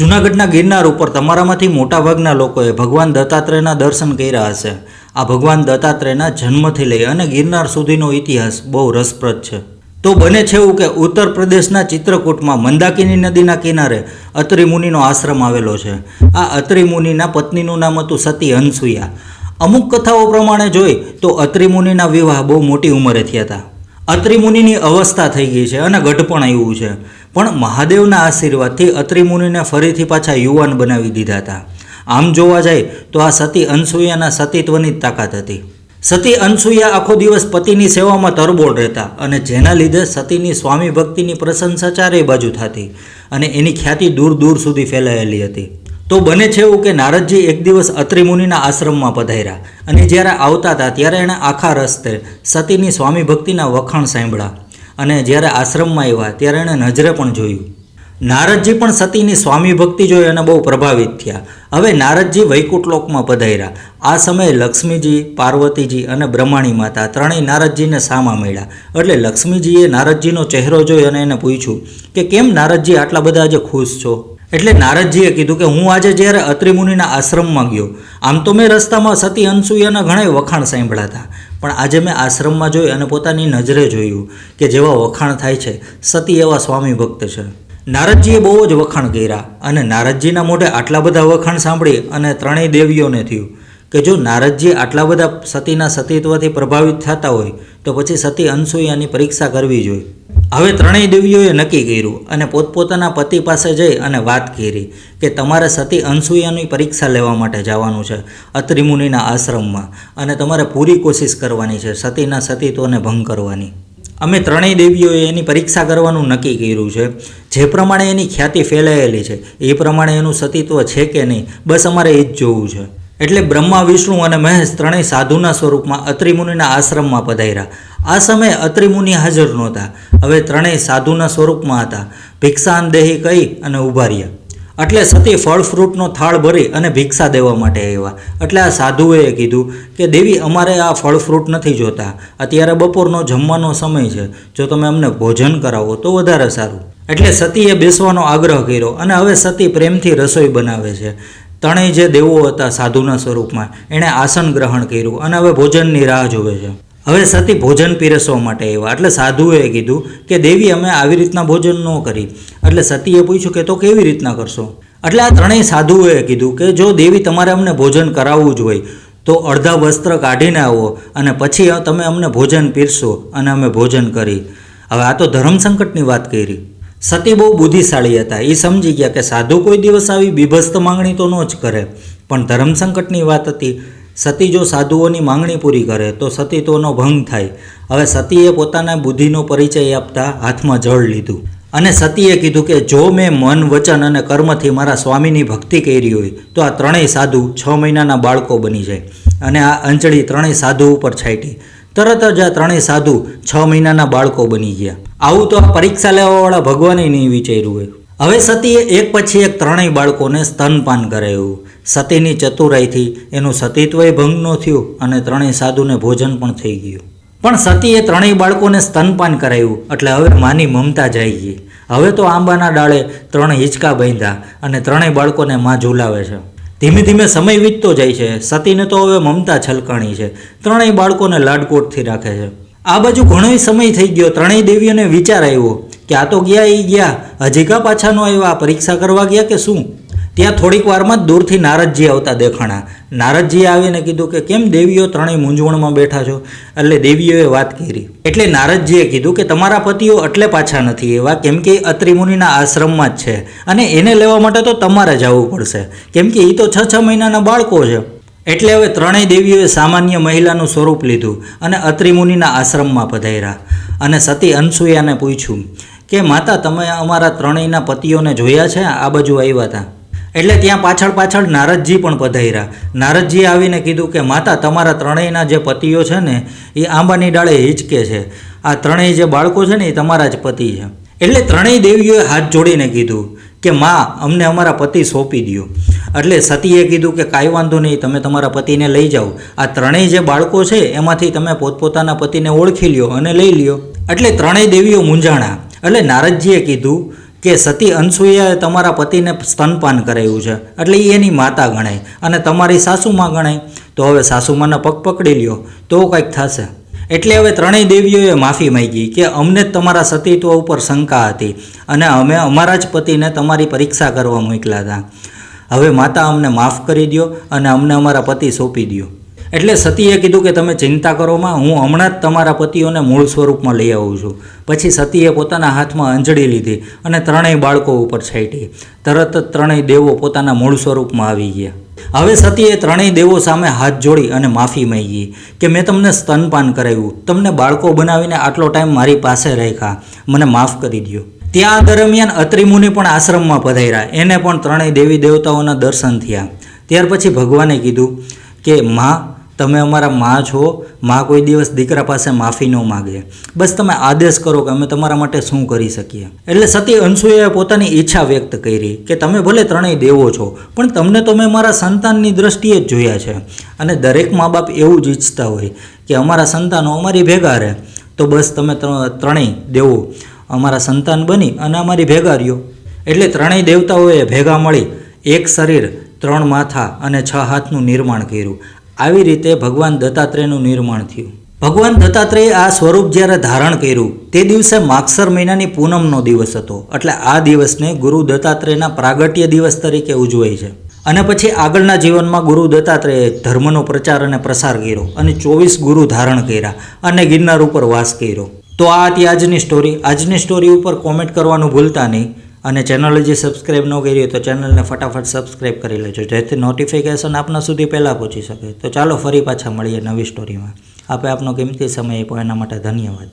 જૂનાગઢના ગિરનાર ઉપર તમારામાંથી મોટાભાગના લોકોએ ભગવાન દત્તાત્રેયના દર્શન કર્યા હશે. આ ભગવાન દત્તાત્રેયના જન્મથી લઈ અને ગિરનાર સુધીનો ઇતિહાસ બહુ રસપ્રદ છે. તો બને છે એવું કે ઉત્તર પ્રદેશના ચિત્રકૂટમાં મંદાકિની નદીના કિનારે અત્રિ મુનિનો આશ્રમ આવેલો છે. આ અત્રિ મુનિના પત્નીનું નામ હતું સતી હંસુયા અમુક કથાઓ પ્રમાણે જોઈ તો અત્રિ મુનિના વિવાહ બહુ મોટી ઉંમરે થયા હતા. અત્રિ મુનિની અવસ્થા થઈ ગઈ છે અને ગઢપણ આવ્યું છે. પણ મહાદેવના આશીર્વાદથી અત્રિ મુનિને ફરીથી પાછા યુવાન બનાવી દીધા હતા. આમ જોવા જાય તો આ સતી અનસુયાના સતીત્વની જ તાકાત હતી. સતી અનસુયા આખો દિવસ પતિની સેવામાં તરબોળ રહેતા અને જેના લીધે સતીની સ્વામી ભક્તિની પ્રશંસા ચારેય બાજુ થતી અને એની ખ્યાતિ દૂર દૂર સુધી ફેલાયેલી હતી. તો બને છે એવું કે નારદજી એક દિવસ અત્રિમુનિના આશ્રમમાં પધાર્યા અને જ્યારે આવતા હતા ત્યારે એણે આખા રસ્તે સતીની સ્વામી ભક્તિના વખાણ સાંભળ્યા. અને જ્યારે આશ્રમમાં આવ્યા, ત્યારે એણે નજરે પણ જોયું. નારદજી પણ સતીની સ્વામી ભક્તિ જોઈ અને બહુ પ્રભાવિત થયા. હવે નારદજી વૈકુંઠ લોકમાં પધાર્યા. આ સમયે લક્ષ્મીજી, પાર્વતીજી અને બ્રહ્માણી માતા ત્રણેય નારદજીને સામા મળ્યા. એટલે લક્ષ્મીજીએ નારદજીનો ચહેરો જોઈ અને એને પૂછ્યું કે કેમ નારદજી આટલા બધા આજે ખુશ છો? એટલે નારદજીએ કીધું કે હું આજે જ્યારે અત્રિમુનિના આશ્રમમાં ગયો, આમ તો મેં રસ્તામાં સતી અનસુયાના ઘણા વખાણ સાંભળ્યા હતા. પણ આજે મેં આશ્રમમાં જોઈ અને પોતાની નજરે જોયું કે જેવા વખાણ થાય છે, સતી એવા સ્વામી ભક્ત છે. નારદજીએ બહુ જ વખાણ કર્યા અને નારદજીના મોઢે આટલા બધા વખાણ સાંભળી અને ત્રણેય દેવીઓને થયું. કે જો નારદજી આટલા બધા સતીના સતીત્વથી પ્રભાવિત થતા હોય, તો પછી સતી અનસૂયાની પરીક્ષા કરવી જોઈએ. હવે ત્રણેય દેવીઓએ નક્કી કર્યું અને પોતપોતાના પતિ પાસે જઈ અને વાત કરી કે તમારે સતી અનસૂયાની પરીક્ષા લેવા માટે જવાનું છે અત્રિમુનિના આશ્રમમાં અને તમારે પૂરી કોશિશ કરવાની છે સતીના સતીત્વને ભંગ કરવાની. અમે ત્રણેય દેવીઓએ એની પરીક્ષા કરવાનું નક્કી કર્યું છે. જે પ્રમાણે એની ખ્યાતિ ફેલાયેલી છે, એ પ્રમાણે એનું સતીત્વ છે કે નહીં, બસ અમારે એ જ જોવું છે. એટલે બ્રહ્મા, વિષ્ણુ અને મહેશ ત્રણેય સાધુના સ્વરૂપમાં અત્રિમુનિના આશ્રમમાં પધાર્યા. આ સમયે અત્રિમુનિ હાજર નહોતા. હવે ત્રણેય સાધુના સ્વરૂપમાં હતા. ભિક્ષાન દેહી કહી અને ઊભા રહ્યા. એટલે સતી ફળ, ફ્રૂટનો થાળ ભરી અને ભિક્ષા દેવા માટે આવ્યા. એટલે આ સાધુએ કીધું કે, દેવી, અમારે આ ફળ, ફ્રૂટ નથી જોતા. અત્યારે બપોરનો જમવાનો સમય છે. જો તમે અમને ભોજન કરાવો તો વધારે સારું. એટલે સતીએ બેસવાનો આગ્રહ કર્યો અને હવે સતી પ્રેમથી રસોઈ બનાવે છે. ત્રણેય જે દેવો હતા સાધુના સ્વરૂપમાં, એણે આસન ગ્રહણ કર્યું અને હવે ભોજનની રાહ જોવે છે. હવે સતી ભોજન પીરસવા માટે આવ્યા એટલે સાધુએ કીધું કે, દેવી, અમે આવી રીતના ભોજન ન કરી. એટલે સતીએ પૂછ્યું કે, તો કેવી રીતના કરશો? એટલે આ ત્રણેય સાધુઓએ કીધું કે, જો દેવી તમારે અમને ભોજન કરાવવું જ હોય, તો અડધા વસ્ત્ર કાઢીને આવો અને પછી તમે અમને ભોજન પીરશો અને અમે ભોજન કરી. હવે આ તો ધર્મ સંકટની વાત કરી. સતી બહુ બુદ્ધિશાળી હતા. એ સમજી ગયા કે સાધુ કોઈ દિવસ આવી બીભસ્ત માંગણી તો ન જ કરે. પણ ધર્મ સંકટની વાત હતી. સતી જો સાધુઓની માંગણી પૂરી કરે, તો સતીત્વનો ભંગ થાય. હવે સતીએ પોતાના બુદ્ધિનો પરિચય આપતા હાથમાં જળ લીધું. અને સતીએ કીધું કે, જો મેં મન, વચન અને કર્મથી મારા સ્વામીની ભક્તિ કરી હોય, તો આ ત્રણેય સાધુ છ મહિનાના બાળકો બની જાય. અને આ અંજળી ત્રણેય સાધુ ઉપર છાંટી. તરત જ આ ત્રણેય સાધુ છ મહિનાના બાળકો બની ગયા. આવું તો આ પરીક્ષા લેવાવાળા ભગવાને નહીં વિચાર્યું હોય. હવે સતીએ એક પછી એક ત્રણેય બાળકોને સ્તનપાન કરાયું. સતીની ચતુરાઈથી એનું સતીત્વય ભંગ ન થયું અને ત્રણેય સાધુને ભોજન પણ થઈ ગયું. પણ સતીએ ત્રણેય બાળકોને સ્તનપાન કરાયું એટલે હવે માની મમતા જાય ગઈ હવે તો આંબાના ડાળે ત્રણ હિંચકા બાંધ્યા અને ત્રણેય બાળકોને માં ઝુલાવે છે. ધીમે ધીમે સમય વીતતો જાય છે. સતીને તો હવે મમતા છલકાણી છે. ત્રણેય બાળકોને લાડકોટથી રાખે છે. આ બાજુ ઘણો સમય થઈ ગયો. ત્રણેય દેવીઓને વિચાર આવ્યો કે આ તો ગયા એ ગયા. હજી કા પાછા નો આવ્યા? પરીક્ષા કરવા ગયા કે શું? ત્યાં થોડીક વારમાં જ દૂરથી નારદજી આવતા દેખાણા. નારદજીએ આવીને કીધું કે, કેમ દેવીઓ ત્રણેય મૂંઝવણમાં બેઠા છો? એટલે દેવીઓએ વાત કરી. એટલે નારદજીએ કીધું કે, તમારા પતિઓ એટલે પાછા નથી. એવા કેમ કે એ અત્રિ આશ્રમમાં જ છે. અને એને લેવા માટે તો તમારે જવું પડશે. કેમ કે એ તો છ છ મહિનાના બાળકો છે. એટલે હવે ત્રણેય દેવીઓએ સામાન્ય મહિલાનું સ્વરૂપ લીધું અને અત્રિમુનિના આશ્રમમાં પધાર્યા. અને સતી અનસુયાને પૂછ્યું કે, માતા, તમે અમારા ત્રણેયના પતિઓને જોયા છે? આ બાજુ આવ્યા હતા એટલે ત્યાં પાછળ પાછળ નારદજી પણ પધાર્યા. નારદજીએ આવીને કીધું કે, માતા, તમારા ત્રણેયના જે પતિઓ છે ને, એ આંબાની ડાળે હિંચકે છે. આ ત્રણેય જે બાળકો છે ને, એ તમારા જ પતિ છે. એટલે ત્રણેય દેવીઓએ હાથ જોડીને કીધું કે, માં, અમને અમારા પતિ સોંપી દો એટલે સતીએ કીધું કે, કાંઈ વાંધો નહીં, તમે તમારા પતિને લઈ જાઓ. આ ત્રણેય જે બાળકો છે, એમાંથી તમે પોતપોતાના પતિને ઓળખી લ્યો અને લઈ લ્યો. એટલે ત્રણેય દેવીઓ મૂંઝાણા. એટલે નારદજીએ કીધું કે સતી અનસૂયાએ તમારા પતિને સ્તનપાન કરાવ્યું છે. એટલે એ એની માતા ગણાય અને તમારી સાસુમાં ગણાય. તો હવે સાસુમાના પગ પકડી લ્યો. તો કંઈક થશે. એટલે હવે ત્રણેય દેવીઓએ માફી માંગી કે અમને જ તમારા સતીત્વ ઉપર શંકા હતી અને અમે અમારા જ પતિને તમારી પરીક્ષા કરવા મોકલ્યા હતા. હવે માતા અમને માફ કરી દો અને અમને અમારા પતિ સોંપી દો એટલે સતીએ કીધું કે તમે ચિંતા કરો માં, હું હમણાં જ તમારા પતિઓને મૂળ સ્વરૂપમાં લઈ આવું છું. પછી સતીએ પોતાના હાથમાં અંજળી લીધી અને ત્રણેય બાળકો ઉપર છાંટી. તરત જ ત્રણેય દેવો પોતાના મૂળ સ્વરૂપમાં આવી ગયા. હવે સતીએ ત્રણેય દેવો સામે હાથ જોડી અને માફી માંગી કે મેં તમને સ્તનપાન કરાવ્યું. તમને બાળકો બનાવીને આટલો ટાઈમ મારી પાસે રાખ્યા. મને માફ કરી દો ત્યાં દરમિયાન અત્રિમુનિ પણ આશ્રમમાં પધાર્યા. એને પણ ત્રણેય દેવી દેવતાઓના દર્શન થયા. ત્યાર પછી ભગવાને કીધું કે, માં તમે અમારા માં છો, માં કોઈ દિવસ દીકરા પાસે માફી ન માગે. બસ તમે આદેશ કરો કે અમે તમારા માટે શું કરી શકીએ. એટલે સતી અંશુએ પોતાની ઈચ્છા વ્યક્ત કરી કે તમે ભલે ત્રણેય દેવો છો, પણ તમને તો મેં મારા સંતાનની દ્રષ્ટિએ જ જોયા છે. અને દરેક મા બાપ એવું જ ઈચ્છતા હોય કે અમારા સંતાનો અમારી ભેગા રહે. તો બસ તમે ત્ર- ત્રણેય દેવો. અમારા સંતાન બની અને અમારી ભેગા રહ્યો. એટલે ત્રણેય દેવતાઓએ ભેગા મળી એક શરીર, ત્રણ માથા અને છ હાથનું નિર્માણ કર્યું. આવી રીતે ભગવાન દત્તાત્રેયનું નિર્માણ થયું. ભગવાન દત્તાત્રેય આ સ્વરૂપ જ્યારે ધારણ કર્યું, તે દિવસે માગસર મહિનાની પૂનમનો દિવસ હતો. એટલે આ દિવસને ગુરુ દત્તાત્રેયના પ્રાગટ્ય દિવસ તરીકે ઉજવાય છે. અને પછી આગળના જીવનમાં ગુરુ દત્તાત્રેયે ધર્મનો પ્રચાર અને પ્રસાર કર્યો અને ચોવીસ ગુરુ ધારણ કર્યા અને ગિરનાર ઉપર વાસ કર્યો. તો આ હતી આજની સ્ટોરી આજની સ્ટોરી ઉપર કોમેન્ટ કરવાનું ભૂલતા નહીં. અને ચેનલ હજી સબસ્ક્રાઈબ ન કરી હોય તો ચેનલને ફટાફટ સબસ્ક્રાઈબ કરી લેજો, જેથી નોટિફિકેશન આપના સુધી પહેલાં પહોંચી શકે. તો ચાલો ફરી પાછા મળીએ નવી સ્ટોરીમાં આપે આપનો કિંમતી સમય આપ્યો એના માટે ધન્યવાદ.